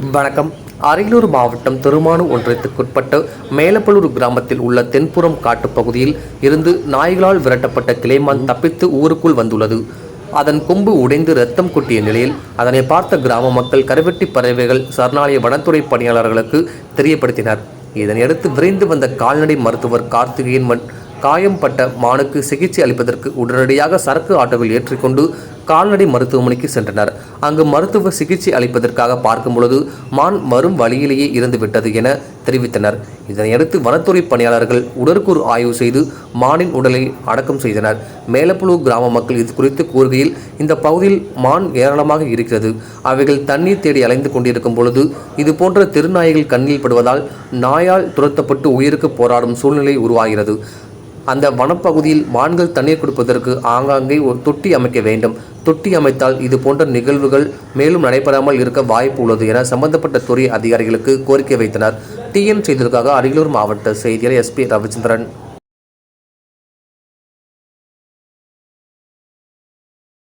வணக்கம். அரியலூர் மாவட்டம் திருமானு ஒன்றியத்துக்குட்பட்ட மேலப்பலூர் கிராமத்தில் உள்ள தென்புறம் காட்டுப் பகுதியில் இருந்து நாய்களால் விரட்டப்பட்ட கிளைமான் தப்பித்து ஊருக்குள் வந்துள்ளது. அதன் கொம்பு உடைந்து ரத்தம் கொட்டிய நிலையில் அதனை பார்த்த கிராம மக்கள் கருவெட்டி பறவைகள் சரணாலய வனத்துறை பணியாளர்களுக்கு தெரியப்படுத்தினர். இதனையடுத்து விரைந்து வந்த கால்நடை மருத்துவர் கார்த்திகேயன் காயம்பட்ட காயம் பட்ட மானுக்கு சிகிச்சை அளிப்பதற்கு உடனடியாக சரக்கு ஆட்டோவில் ஏற்றிக்கொண்டு கால்நடை மருத்துவமனைக்கு சென்றனர். அங்கு மருத்துவ சிகிச்சை அளிப்பதற்காக பார்க்கும் பொழுது மான் வரும் வழியிலேயே இறந்துவிட்டது என தெரிவித்தனர். இதனையடுத்து வனத்துறை பணியாளர்கள் உடற்கூறு ஆய்வு செய்து மானின் உடலை அடக்கம் செய்தனர். மேலப்புழு கிராம மக்கள் இது குறித்து கூறுகையில் இந்த பகுதியில் மான் ஏராளமாக இருக்கிறது. அவைகள் தண்ணீர் தேடி அலைந்து கொண்டிருக்கும் பொழுது இது போன்ற திருநாய்கள் கண்ணில் படுவதால் நாயால் துரத்தப்பட்டு உயிருக்கு போராடும் சூழ்நிலை உருவாகிறது. அந்த வனப்பகுதியில் மான்கள் தண்ணீர் கொடுப்பதற்கு ஆங்காங்கே ஒரு தொட்டி அமைக்க வேண்டும். தொட்டி அமைத்தால் இது போன்ற நிகழ்வுகள் மேலும் நடைபெறாமல் இருக்க வாய்ப்பு உள்ளது என சம்பந்தப்பட்ட துறை அதிகாரிகளுக்கு கோரிக்கை வைத்தனர். டிஎன் செய்திற்காக அரியலூர் மாவட்ட செய்தியாளர் எஸ்பி ரவிச்சந்திரன்.